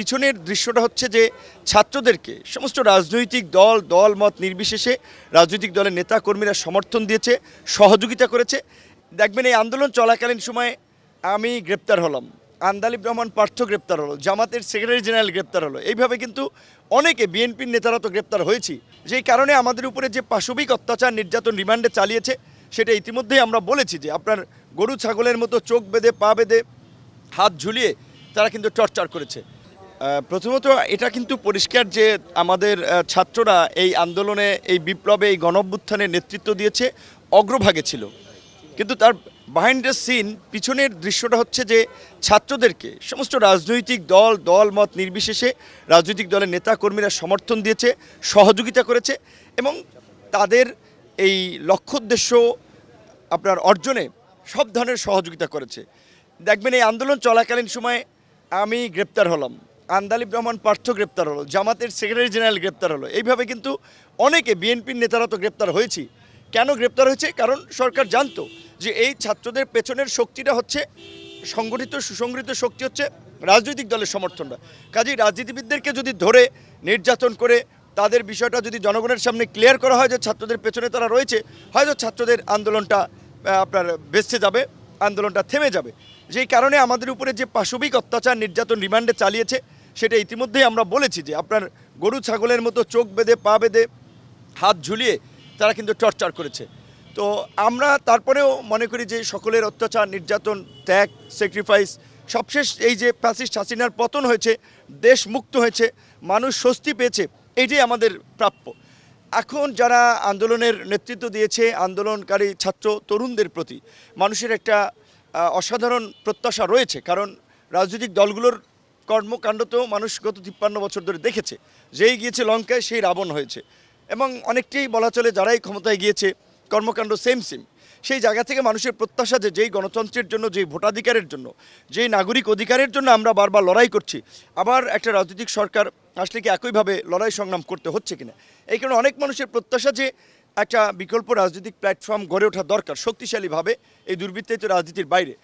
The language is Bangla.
পিছনের দৃশ্যটা হচ্ছে যে ছাত্রদেরকে সমস্ত রাজনৈতিক দল দল মত নির্বিশেষে রাজনৈতিক দলের নেতা কর্মীরা সমর্থন দিয়েছে, সহযোগিতা করেছে। দেখবেন এই আন্দোলন চলাকালীন সময়ে আমি গ্রেপ্তার হলাম। আন্দালিব রহমান পার্থ গ্রেপ্তার হলো, জামাতের সেক্রেটারি জেনারেল গ্রেপ্তার হলো। এইভাবে কিন্তু অনেকে বিএনপির নেতারা তো গ্রেপ্তার হয়েছি। যেই কারণে আমাদের উপরে যে পাশবিক অত্যাচার, নির্যাতন, রিমান্ডে চালিয়েছে, সেটা ইতিমধ্যেই আমরা বলেছি যে আপনার গরু, ছাগলের মতো চোখ বেঁধে, পা বেঁধে হাত ঝুলিয়ে তারা কিন্তু টর্চার করেছে। প্রথমত এটা কিন্তু পরিষ্কার যে আমাদের ছাত্ররা এই আন্দোলনে, এই বিপ্লবে, এই গণঅভ্যুত্থানে নেতৃত্ব দিয়েছে, অগ্রভাগে ছিল। কিন্তু তার বাহাইন্ড দ্য সিন পিছনের দৃশ্যটা হচ্ছে যে ছাত্রদেরকে সমস্ত রাজনৈতিক দল দল মত নির্বিশেষে রাজনৈতিক দলের নেতা কর্মীরা সমর্থন দিয়েছে, সহযোগিতা করেছে এবং তাদের এই লক্ষ্যোদ্দেশ্য আপনার অর্জনে সব ধরনের সহযোগিতা করেছে। দেখবেন এই আন্দোলন চলাকালীন সময়ে আমি গ্রেপ্তার হলাম। আন্দালিব রহমান পার্থ গ্রেপ্তার হলো, জামাতের সেক্রেটারি জেনারেল গ্রেপ্তার হলো। এইভাবে কিন্তু অনেকে বিএনপির নেতারা তো গ্রেপ্তার হয়েছি। কেন গ্রেপ্তার হয়েছে? কারণ সরকার জানতো যে এই ছাত্রদের পেছনের শক্তিটা হচ্ছে সংগঠিত, সুসংগঠিত শক্তি হচ্ছে রাজনৈতিক দলের সমর্থনটা কাজেই রাজনীতিবিদদেরকে যদি ধরে নির্যাতন করে, তাদের বিষয়টা যদি জনগণের সামনে ক্লিয়ার করা হয় যে ছাত্রদের পেছনে তারা রয়েছে, হয়তো ছাত্রদের আন্দোলনটা আপনার বেঁচে যাবে, আন্দোলনটা থেমে যাবে। যেই কারণে আমাদের উপরে যে পাশবিক অত্যাচার, নির্যাতন, রিমান্ডে চালিয়েছে সেটা ইতিমধ্যেই আমরা বলেছি যে আপনার গরু, ছাগলের মতো চোখ বেঁধে, পা বেঁধে হাত ঝুলিয়ে তারা কিন্তু টর্চার করেছে। তো আমরা তারপরেও মনে করি যে সকলের অত্যাচার, নির্যাতন, ত্যাগ স্যাক্রিফাইস সবশেষ এই যে ফ্যাসিস্ট হাসিনার পতন হয়েছে, দেশ মুক্ত হয়েছে, মানুষ স্বস্তি পেয়েছে এইটাই আমাদের প্রাপ্য। এখন যারা আন্দোলনের নেতৃত্ব দিয়েছে, আন্দোলনকারী ছাত্র তরুণদের প্রতি, মানুষের একটা অসাধারণ প্রত্যাশা রয়েছে, কারণ রাজনৈতিক দলগুলোর কর্মকাণ্ড তো মানুষ গত তিপ্পান্ন বছর ধরে দেখেছে, যেই গিয়েছে লঙ্কায় সেই রাবণ হয়েছে। এবং অনেকটাই বলা চলে যারাই ক্ষমতায় গিয়েছে, কর্মকাণ্ড সেম সেম সেই জায়গা থেকে মানুষের প্রত্যাশা যে যেই গণতন্ত্রের জন্য, যেই ভোটাধিকারের জন্য, যেই নাগরিক অধিকারের জন্য আমরা বারবার লড়াই করছি, আবার একটা রাজনৈতিক সরকার আসলে কি একইভাবে লড়াই সংগ্রাম করতে হচ্ছে কিনা? এই কারণে অনেক মানুষের প্রত্যাশা যে একটা বিকল্প রাজনৈতিক প্ল্যাটফর্ম গড়ে ওঠা দরকার, শক্তিশালীভাবে এই দুর্বৃত্তায়িত রাজনীতির বাইরে।